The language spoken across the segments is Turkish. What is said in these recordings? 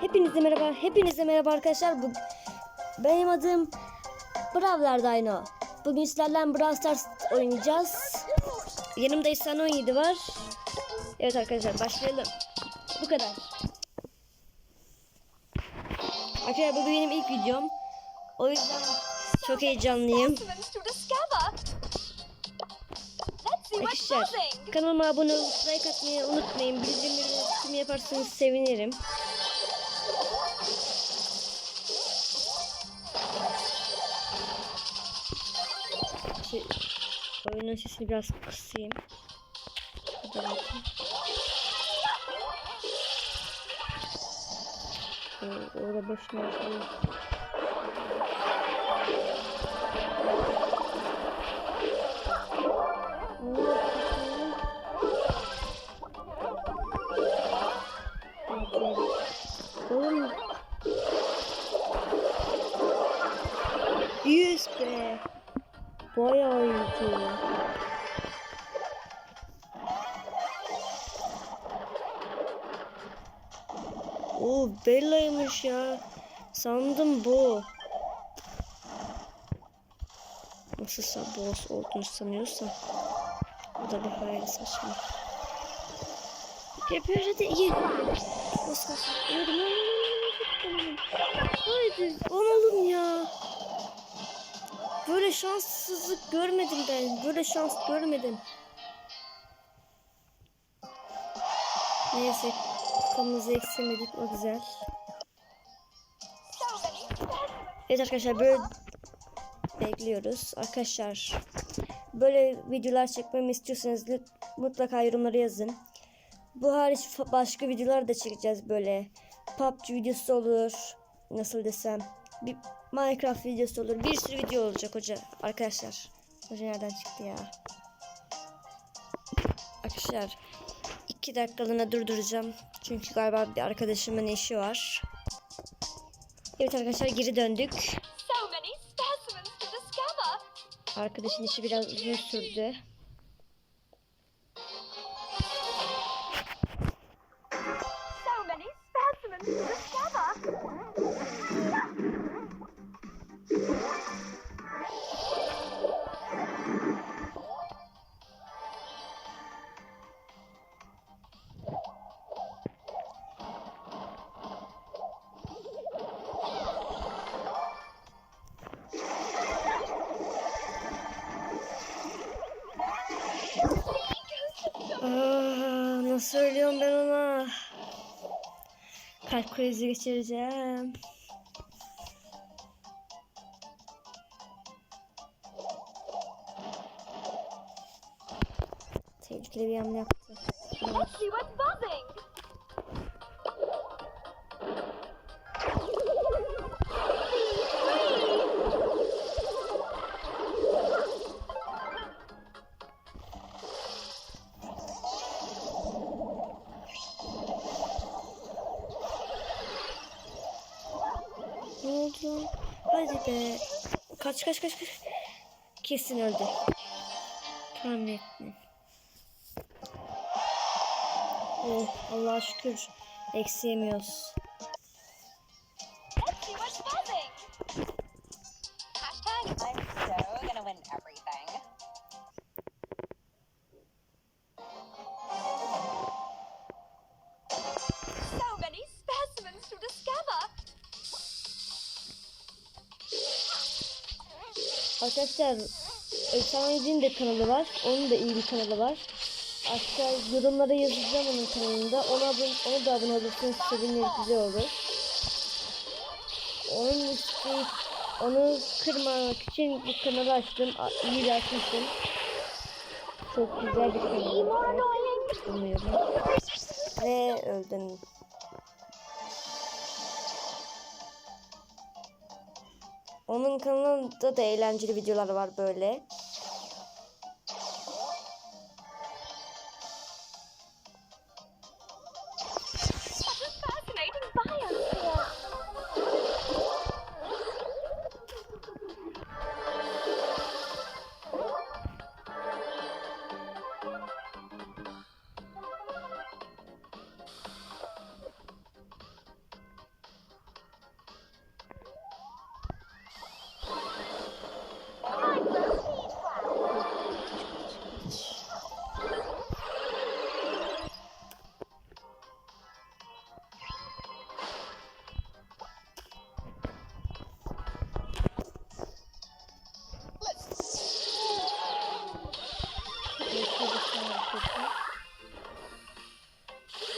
Hepinize merhaba, hepinize merhaba arkadaşlar. Bu benim adım Brawler Dino. Bugün sizlerle Brawl Stars oynayacağız. Yanımda İhsan 17 var. Evet arkadaşlar başlayalım. Bu kadar. Arkadaşlar bu benim ilk videom. O yüzden çok heyecanlıyım. Arkadaşlar kanalıma abone olup like atmayı unutmayın. Bildirimleri tüm yaparsanız sevinirim. Oyunun sesini biraz kısayım. Hadi bakayım. Ee, orada boşuna şey. Oğlum. Yüz be. Bayağı iyiydi. Oo Bella'ymış ya. Sandım bu. Nasılsa boss olduğunu sanıyorsa. Bu da bir hayal saçma. Yapıyor hadi iyi. Ölüm. Haydi olalım ya. Böyle şanssızlık görmedim ben. Böyle şans görmedim. Neyse. Kafamızı eksilmedik o güzel. Evet arkadaşlar böyle bekliyoruz. Arkadaşlar böyle videolar çekmemi istiyorsanız mutlaka yorumlara yazın. Bu hariç başka videolar da çekeceğiz böyle. PUBG videosu olur. Nasıl desem. Bir Minecraft videosu olur. Bir sürü video olacak hoca. Arkadaşlar. Hoca nereden çıktı ya? Arkadaşlar. iki dakikalığına durduracağım. Çünkü galiba bir arkadaşımın işi var. Evet arkadaşlar geri döndük. Arkadaşın işi biraz uzun sürdü. So many specimens nasıl ben ona? Kalp krizi geçireceğim. Tehlikeli bir hamle yaptı. Be. Kaç kaç kaç kaç. Kesin öldü. Tahmin ettim. Oh Allah'a şükür. Eksi. Arkadaşlar Efsane'nin de kanalı var. Onun da iyi bir kanalı var. Aşağı yorumlara yazacağım onun kanalında. Ona, abone, ona da abone olursanız sevinirim güzel olur. Onun isteyip onu kırmamak için bu kanalı açtım. İyi de açmıştım. Çok güzel bir kanal. Umuyorum. Ve öldüm. Onun kanalında da eğlenceli videolar var böyle.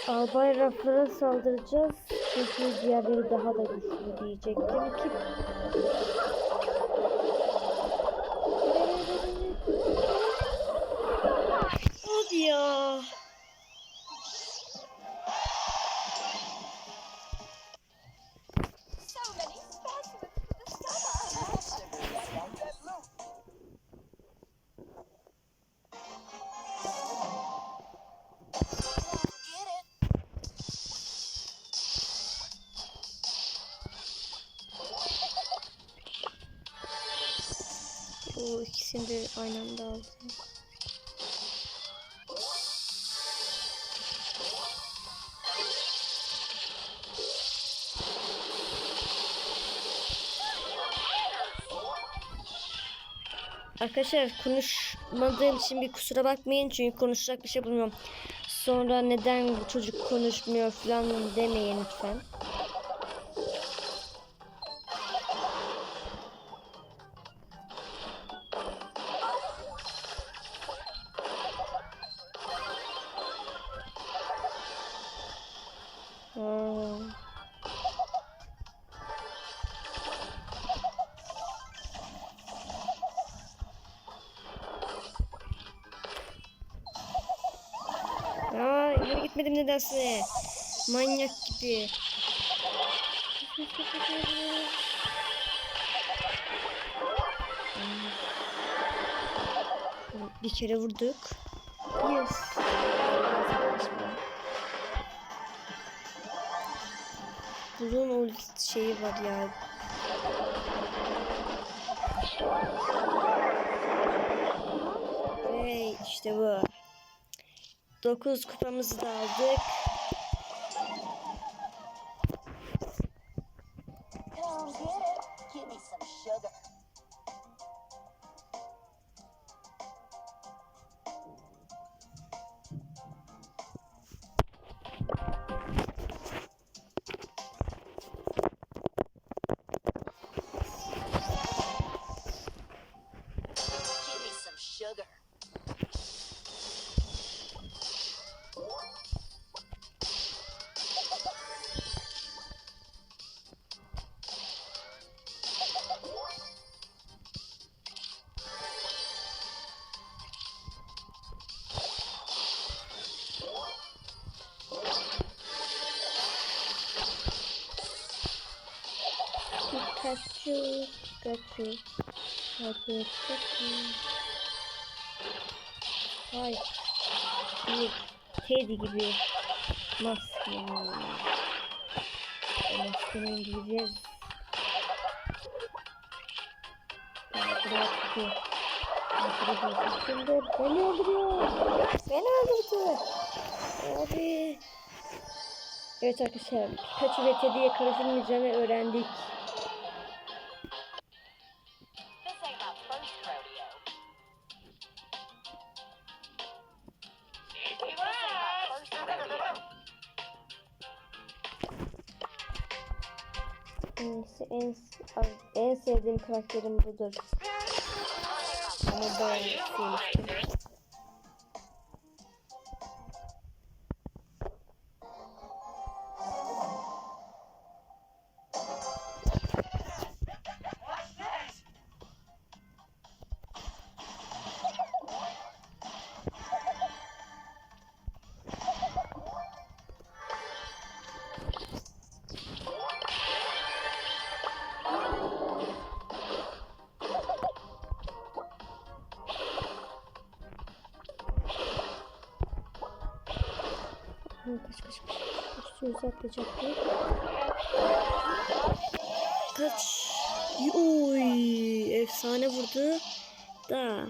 Albay raflara saldıracağız. Çünkü diğerleri daha da güçlü diyecektim ki. Hadi ya. O ikisini de aynı anda aldım. Arkadaşlar konuşmadığım için bir kusura bakmayın çünkü konuşacak bir şey bulmuyorum. Sonra neden bu çocuk konuşmuyor falan demeyin lütfen. Gitmedim nedense. Manyak gibi. Bir kere vurduk. Yes. Bunun o şeyi var ya. Ve işte bu. 9 kupamızı da aldık. Pikachu, Pikachu, Pikachu, Pikachu. Vay. Bir Teddy gibi maske. O maskenin giyeceğiz. Ya buraya çıkıyor. Şimdi beni öldürüyor. Beni öldürdü. Abi. Evet arkadaşlar Pikachu ve Teddy'ye karışılmayacağını öğrendik. En, en sevdiğim karakterim budur. Ama ben sevmiştim. Kaç kaç kaç. Üstü uzatmayacaktı. Kaç. Oy, efsane vurdu. Da.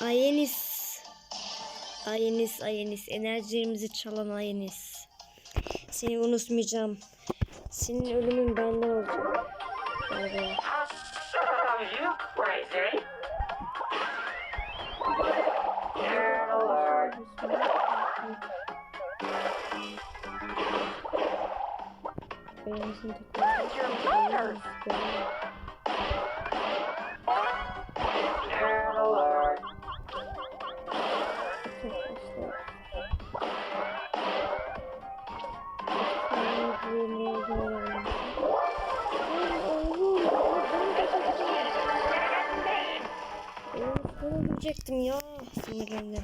Ayenis. Ayenis, Ayenis. Enerjilerimizi çalan Ayenis. Seni unutmayacağım. Senin ölümün benden olacak. Are Oğlum Oğlum ölecektim ya. Sinirlendim.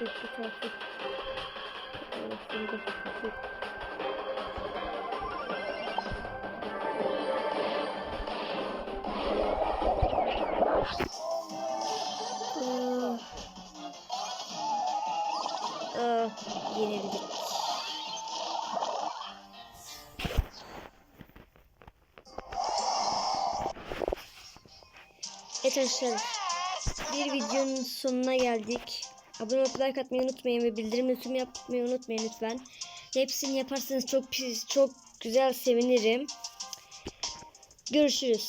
Evet arkadaşlar bir videonun sonuna geldik. Abone olup like atmayı unutmayın ve bildirim tüm yapmayı unutmayın lütfen. Hepsini yaparsanız çok pis, çok güzel sevinirim. Görüşürüz.